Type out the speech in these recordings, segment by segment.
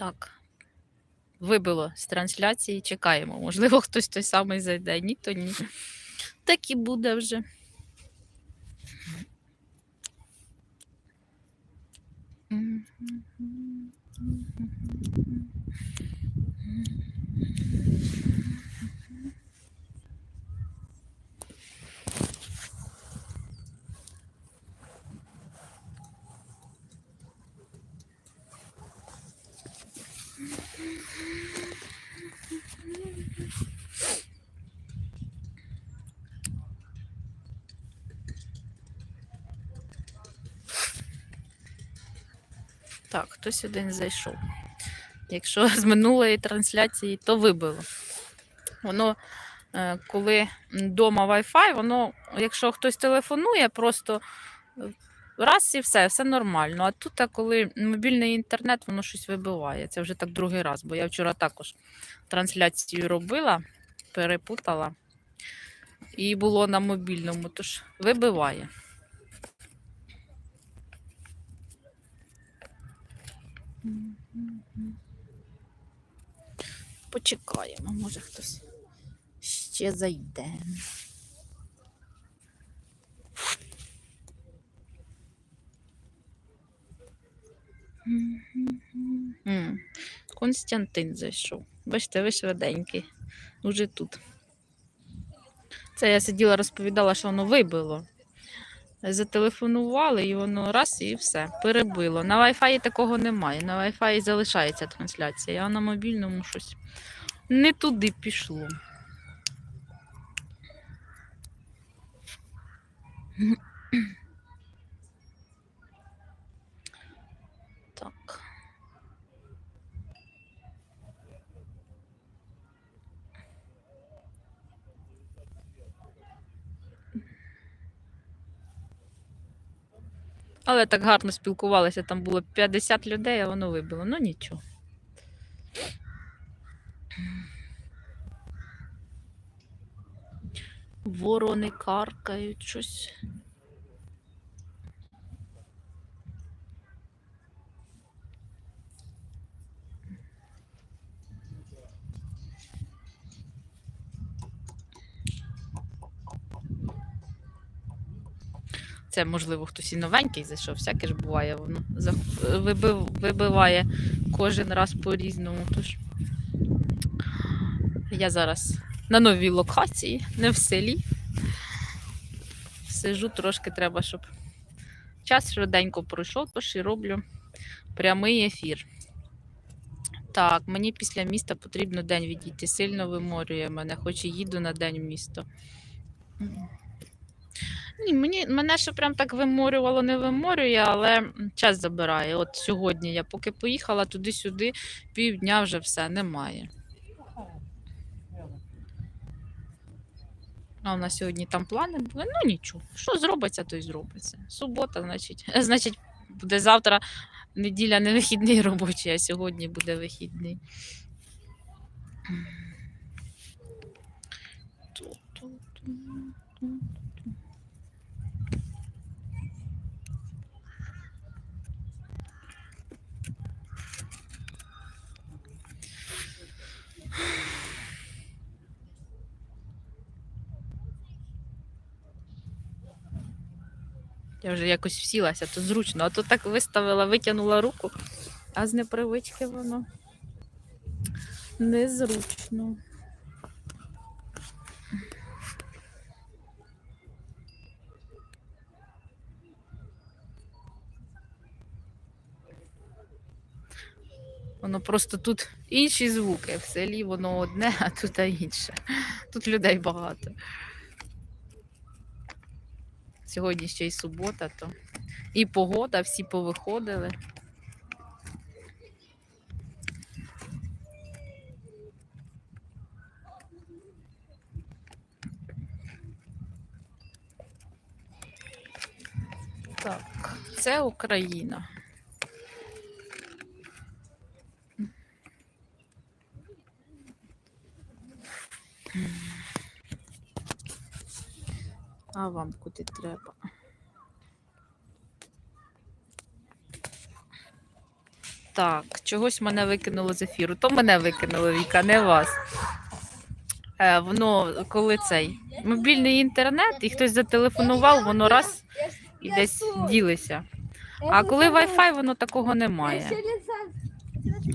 Так. Вибило з трансляції, чекаємо. Можливо, хтось той самий зайде. Ні, то ні. Так і буде вже. Так, хтось один зайшов. Якщо з минулої трансляції, то вибило. Воно, е, коли вдома Wi-Fi, воно, якщо хтось телефонує, просто е, раз і все, все нормально. А тут, коли мобільний інтернет, воно щось вибиває. Це вже так другий раз, бо я вчора також трансляцію робила, перепутала. І було на мобільному, тож вибиває. Почекаємо, може хтось ще зайде. Константин зайшов. Бачите, ви швиденький. Уже тут. Це я сиділа, розповідала, що воно вибило. Зателефонували, і воно раз і все, перебило. На Wi-Fi такого немає. На Wi-Fi залишається трансляція, а на мобільному щось не туди пішло. Так. Але так гарно спілкувалися, там було 50 людей, а воно вибило. Ну нічого. Ворони каркають щось. Це, можливо, хтось і новенький зайшов, всяке ж буває, воно вибив, вибиває кожен раз по-різному. Тож я зараз на новій локації, не в селі. Сижу трошки треба, щоб час швиденько пройшов, тож і роблю прямий ефір. Так, мені після міста потрібно день відійти. Сильно виморює мене, хоч і їду на день в місто. Ні, мені, мене ще прям так виморювало, не виморює, але час забирає. От сьогодні я поки поїхала туди-сюди, півдня вже все немає. А у нас сьогодні там плани були. Ну нічого. Що зробиться, то й зробиться. Субота, значить, значить, буде завтра неділя не вихідний робочий, а сьогодні буде вихідний. Я вже якось всілася, то зручно, а то так виставила, витягнула руку, а з непривички воно незручно. Воно просто тут інші звуки. В селі воно одне, а тут інше. Тут людей багато. Сьогодні ще й субота, то і погода, всі повиходили. Так, це Україна. А вам куди треба? Так, чогось мене викинуло з ефіру. То мене викинуло, Віка, не вас. Е, воно, коли цей мобільний інтернет, і хтось зателефонував, воно раз і десь ділися. А коли Wi-Fi, воно такого немає.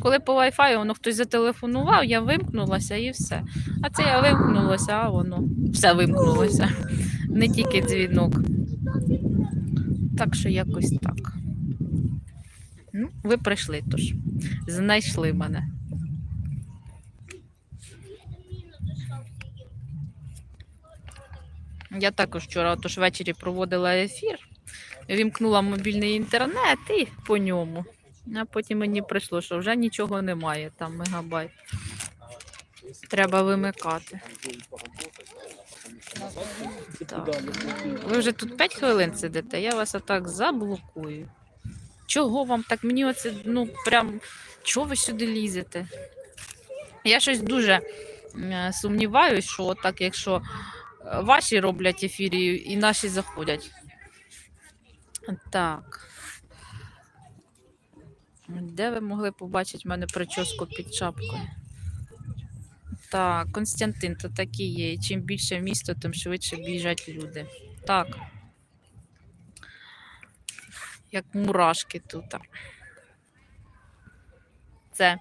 Коли по Wi-Fi воно хтось зателефонував, я вимкнулася і все. А це я вимкнулася, а воно все вимкнулося. Не тільки дзвінок. Так що якось так. Ну, ви прийшли тож. Знайшли мене. Я також вчора тож ввечері проводила ефір, вімкнула мобільний інтернет і по ньому. А потім мені прийшло, що вже нічого немає, там мегабайт. Треба вимикати. Так. Ви вже тут 5 хвилин сидите, я вас отак заблокую. Чого вам так? Мені оце, ну, прям, чого ви сюди лізете? Я щось дуже е, сумніваюсь, що так, якщо е, ваші роблять ефірі і наші заходять. Так. Де ви могли побачити в мене прическу під шапкою? Так, Константин, то такі є. Чим більше місто, тим швидше біжать люди. Так. Як мурашки тут. Це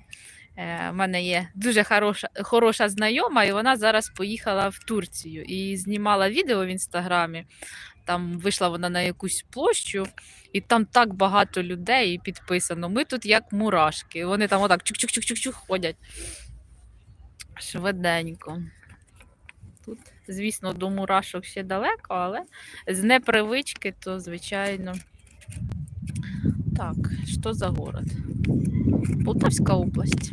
е, в мене є дуже хороша, хороша знайома, і вона зараз поїхала в Турцію і знімала відео в інстаграмі. Там вийшла вона на якусь площу, і там так багато людей підписано. Ми тут як мурашки. Вони там отак чук-чук-чук-чук ходять. Швиденько. Тут, звісно, до мурашок ще далеко, але з непривички, то, звичайно. Так, що за город? Полтавська область.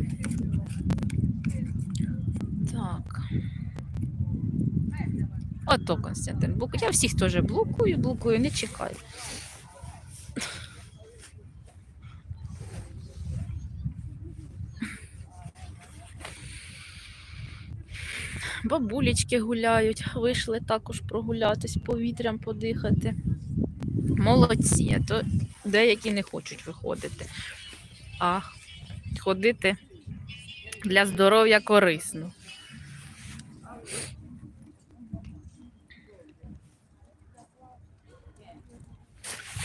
Так. Ото Константин. Я всіх теж блокую, блокую, не чекай. Бабулечки гуляють, вийшли також прогулятись, повітрям подихати. Молодці, а то деякі не хочуть виходити. А ходити для здоров'я корисно.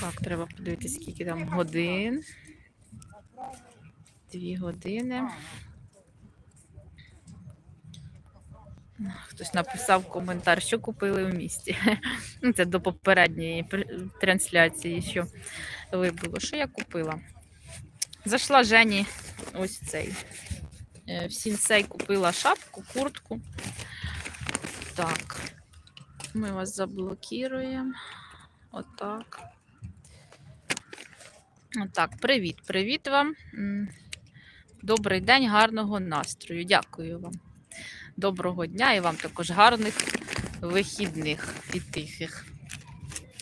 Так, треба подивитися, скільки там годин. Дві години. Хтось написав коментар, що купили в місті. Ну, Це до попередньої трансляції, що вибуло. Що я купила? Зайшла Жені ось цей. е, В сінсей купила шапку, куртку. Так. Ми вас заблокуємо. Отак. Отак, привіт, привіт вам. Добрий день, гарного настрою. Дякую вам. Доброго дня і вам також гарних вихідних і тихих.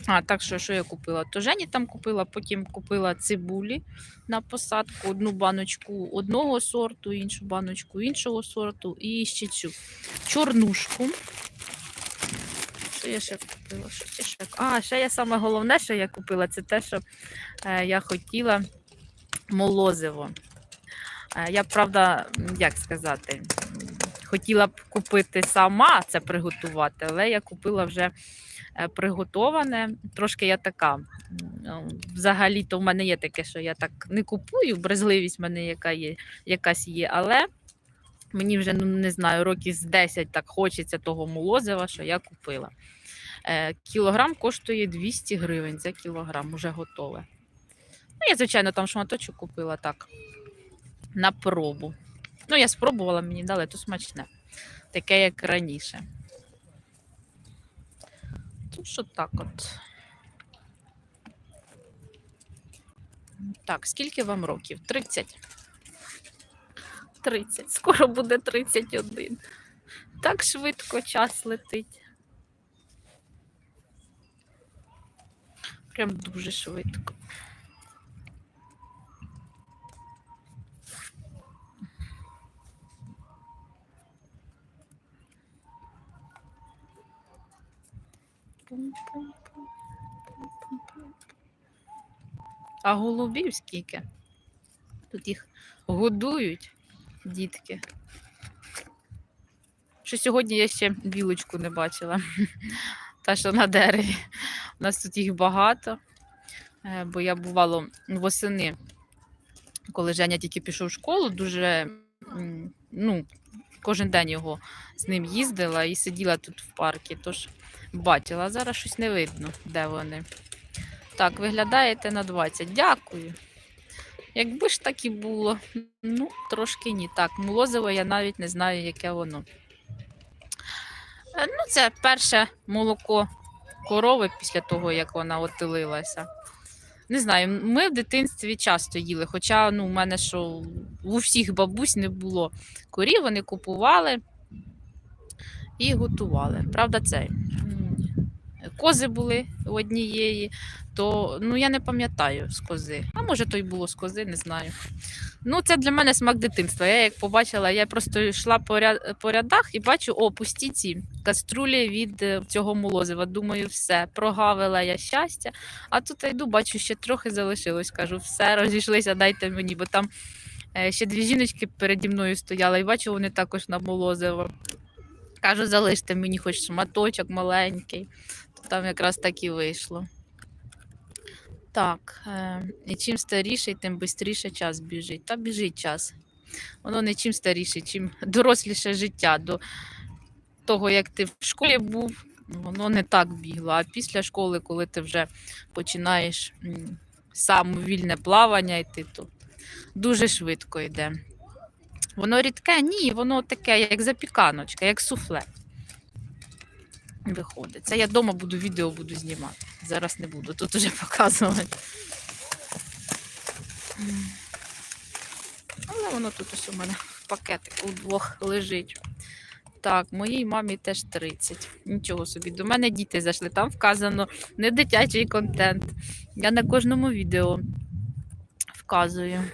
А, так що, що я купила? То Жені там купила, потім купила цибулі на посадку, одну баночку одного сорту, іншу баночку іншого сорту, і ще цю чорнушку. Що я ще купила? Що я ще? А, ще я саме головне, що я купила, це те, що е, я хотіла молозиво. Е, я, правда, як сказати, хотіла б купити сама це приготувати, але я купила вже е, приготоване. Трошки я така. ну, Взагалі-то в мене є таке, що я так не купую, брезгливість в мене яка є, якась є, але мені вже ну, не знаю, років з 10 так хочеться того молозива, що я купила. Е, Кілограм коштує 200 гривень за кілограм, уже готове. Ну, я, звичайно, там шматочок купила так на пробу. Ну, я спробувала, мені дали, то смачне. Таке, як раніше. Що так от. Так, скільки вам років? 30. 30. Скоро буде 31. Так швидко час летить. Прям дуже швидко. А голубів скільки? Тут їх годують, дітки. Що сьогодні я ще білочку не бачила. Та, що на дереві. У нас тут їх багато. Е, Бо я бувало восени, коли Женя тільки пішов в школу, дуже ну, кожен день його з ним їздила і сиділа тут в парку. Тож бачила, зараз щось не видно, де вони. Так, виглядаєте на 20. Дякую. Якби ж так і було, ну, трошки ні. Так, молозиво я навіть не знаю, яке воно. Е, Ну, це перше молоко корови після того, як вона отелилася. Не знаю, ми в дитинстві часто їли, хоча ну, у мене що у всіх бабусь не було корів, вони купували і готували. Правда, цей. Кози були у однієї, то ну я не пам'ятаю з кози. А може, то й було з кози, не знаю. Ну, це для мене смак дитинства. Я як побачила, я просто йшла по, ря... по рядах і бачу, о, пусті ці каструлі від е, цього молозива. Думаю, все, прогавила я щастя. А тут я йду, бачу, ще трохи залишилось. Кажу, все, розійшлися, дайте мені, бо там е, ще дві жіночки переді мною стояли, і бачу, вони також на молозиво. Кажу, залиште мені хоч шматочок маленький. Там якраз так і вийшло. Так, е, і чим старіший, тим швидше час біжить. Та біжить час. Воно не чим старіше, чим доросліше життя. До того, як ти в школі був, воно не так бігло. А після школи, коли ти вже починаєш сам вільне плавання йти, то дуже швидко йде. Воно рідке, ні, воно таке, як запіканочка, як суфле. Виходить. Це я вдома буду відео буду знімати. Зараз не буду тут уже показувати. Але воно тут ось у мене в пакетику удвох лежить. Так, моїй мамі теж 30. Нічого собі. До мене діти зайшли. Там вказано не дитячий контент. Я на кожному відео вказую.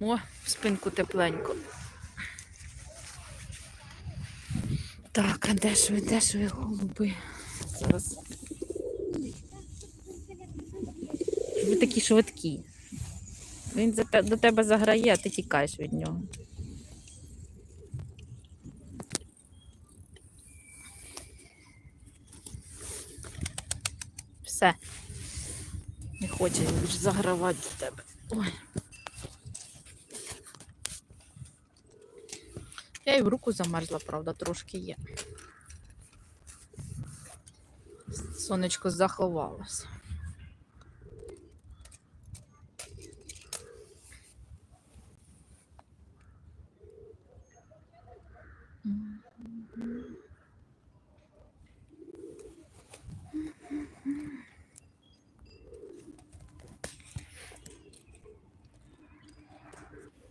О, в спинку тепленько. Так, а де ж ви, де ж ви, голуби? Зараз. Ви такі швидкі. Він за те- до тебе заграє, а ти тікаєш від нього. Все. Не хоче він більше загравати до тебе. Ой. Я і в руку замерзла, правда, трошки є. Сонечко заховалося.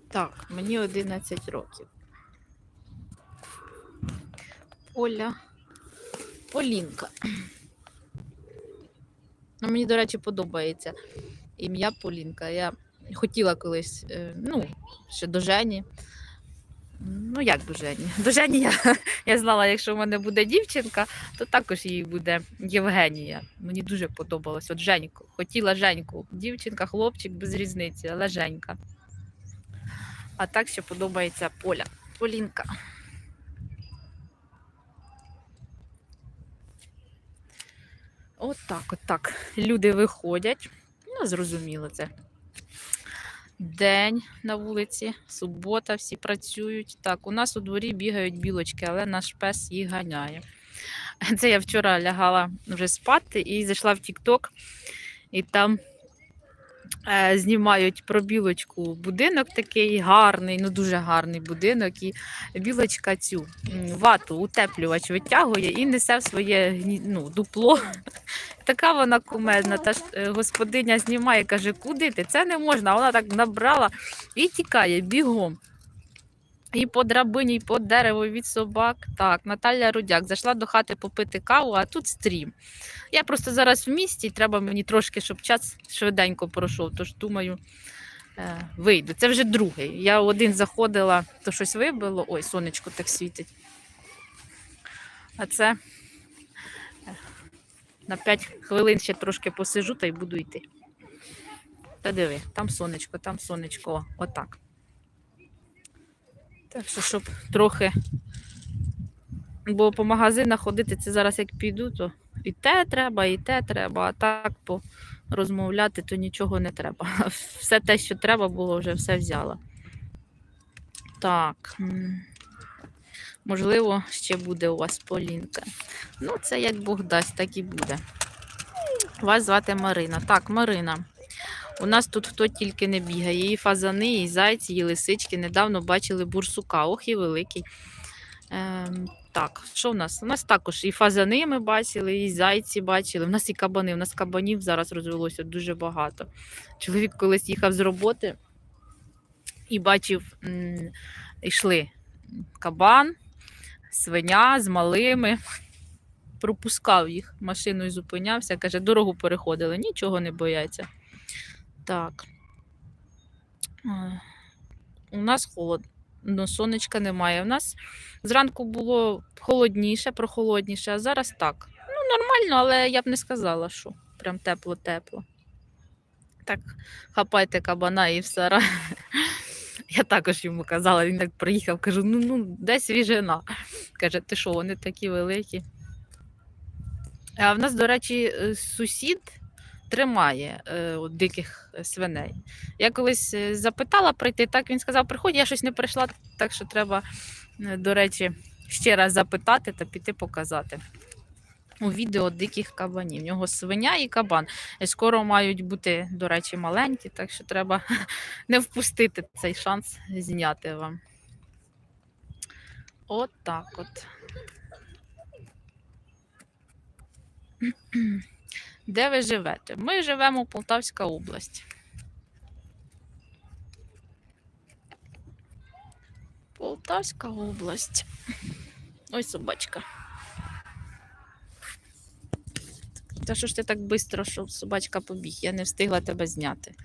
Так, мені 11 років. Оля. Полінка. Ну, мені, до речі, подобається ім'я Полінка. Я хотіла колись, е, ну, ще до Жені. Ну, як до Жені? До Жені я, я знала, якщо в мене буде дівчинка, то також їй буде Євгенія. Мені дуже подобалось. От Женьку. Хотіла Женьку. Дівчинка, хлопчик без різниці, але Женька. А так ще подобається Поля. Полінка. От так, от так. Люди виходять. Ну, зрозуміло це. День на вулиці, субота, всі працюють. Так, у нас у дворі бігають білочки, але наш пес їх ганяє. Це я вчора лягала вже спати і зайшла в TikTok, і там знімають про білочку будинок такий гарний, ну дуже гарний будинок. І білочка цю вату, утеплювач витягує і несе в своє ну, дупло. Така вона кумедна. Та ж е, господиня знімає, каже, куди ти? Це не можна. Вона так набрала і тікає бігом. І по драбині, і по дереву від собак. Так, Наталя Рудяк зайшла до хати попити каву, а тут стрім. Я просто зараз в місті, треба мені трошки, щоб час швиденько пройшов. Тож думаю, е, вийду. Це вже другий. Я один заходила, то щось вибило. Ой, сонечко так світить. А це е, на 5 хвилин ще трошки посижу та й буду йти. Та диви, там сонечко, там сонечко. Отак. Так що, щоб трохи. Бо по магазинах ходити, це зараз як піду, то і те треба, і те треба, а так по розмовляти, то нічого не треба. Все те, що треба було, вже все взяла. Так. Можливо, ще буде у вас Полінка. Ну, це як Бог дасть, так і буде. Вас звати Марина. Так, Марина. У нас тут хто тільки не бігає. І фазани, і зайці, і лисички. Недавно бачили бурсука. Ох, і великий. Ем, так, що в нас? У нас також і фазани ми бачили, і зайці бачили. У нас і кабани. У нас кабанів зараз розвелося дуже багато. Чоловік колись їхав з роботи і бачив, йшли кабан, свиня з малими. Пропускав їх машиною, зупинявся, каже, дорогу переходили, нічого не бояться. Так. Е, У нас холодно, сонечка немає. У нас зранку було холодніше, прохолодніше, а зараз так. Ну, нормально, але я б не сказала, що прям тепло-тепло. Так, хапайте кабана і все. Я також йому казала, він так приїхав, кажу, ну, ну де свіжина? Каже, ти що, вони такі великі. А в нас, до речі, е, сусід тримає е, от, диких е, свиней. Я колись е, запитала прийти, так він сказав, приходь, я щось не прийшла, так що треба, е, до речі, ще раз запитати та піти показати. У відео диких кабанів. В нього свиня і кабан. Скоро мають бути, до речі, маленькі, так що треба не впустити цей шанс зняти вам. От так от. Де ви живете? Ми живемо в Полтавська область. Полтавська область. Ой, собачка. Та що ж ти так швидко, що собачка побіг? Я не встигла тебе зняти.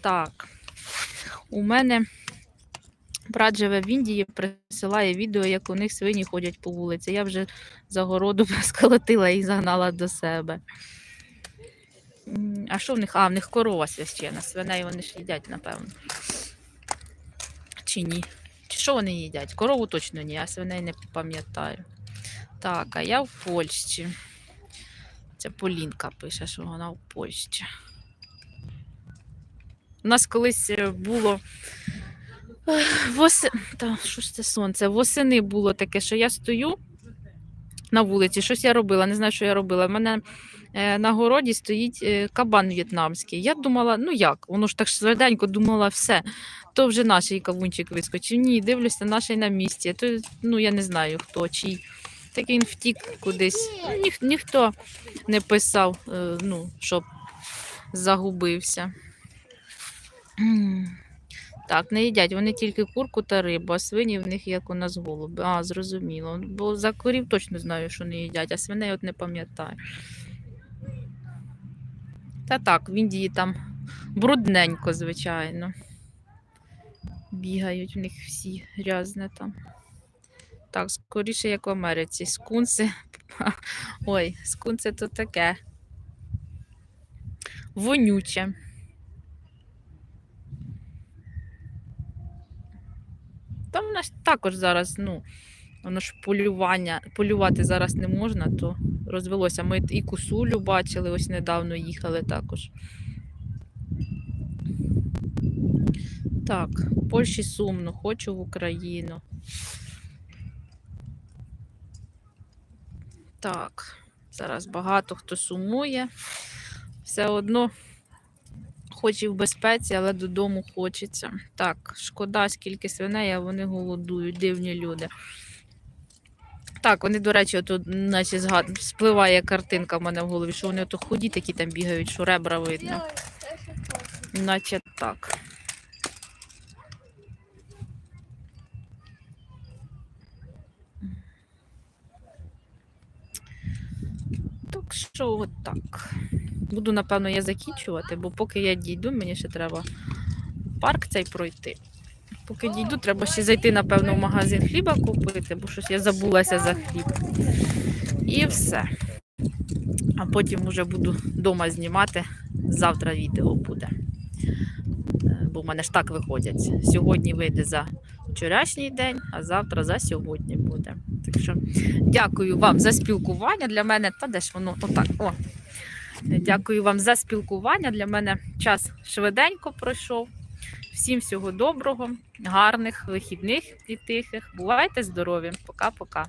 Так. У мене брат живе в Індії, присилає відео, як у них свині ходять по вулиці. Я вже загороду сколотила і загнала до себе. А що в них? А, в них корова священа. Свиней вони ж їдять, напевно. Чи ні? Чи що вони їдять? Корову точно ні, а свиней не пам'ятаю. Так, а я в Польщі. Це Полінка пише, що вона в Польщі. У нас колись е, було. Ех, Та, що ж це сонце? Восени було таке, що я стою на вулиці, щось я робила, не знаю, що я робила. У мене е, на городі стоїть е, кабан в'єтнамський. Я думала, ну як, воно ж так швиденько думала, все, то вже наш кавунчик вискочив. Ні, дивлюся, наш на місці. То, ну, я не знаю хто, чий. Так він втік кудись. Ну, Ніх, ніхто не писав, е, ну, щоб загубився. Так, не їдять, вони тільки курку та рибу, а свині в них як у нас голуби. А, зрозуміло. Бо за корів точно знаю, що не їдять, а свиней от не пам'ятаю. Та так, в Індії там брудненько, звичайно. Бігають в них всі грязне там. Так, скоріше, як в Америці. Скунси. Ой, скунси то таке. Вонюче. Там у нас також зараз, ну, воно ж полювання, полювати зараз не можна, то розвелося. Ми і кусулю бачили, ось недавно їхали також. Так, в Польщі сумно, хочу в Україну. Так, зараз багато хто сумує. Все одно хоч і в безпеці, але додому хочеться. Так, шкода, скільки свиней, а вони голодують, дивні люди. Так, вони, до речі, тут, наче згад... спливає картинка в мене в голові, що вони ото худі такі там бігають, що ребра видно. Наче так. Так що от так. Буду, напевно, я закінчувати, бо поки я дійду, мені ще треба парк цей пройти. Поки дійду, треба ще зайти, напевно, в магазин хліба купити, бо щось я забулася за хліб. І все. А потім вже буду вдома знімати. Завтра відео буде. Бо в мене ж так виходять. Сьогодні вийде за вчорашній день, а завтра за сьогодні буде. Так що дякую вам за спілкування. Для мене, та де ж воно отак. О. Дякую вам за спілкування. Для мене час швиденько пройшов. Всім всього доброго, гарних вихідних і тихих. Бувайте здорові. Пока-пока.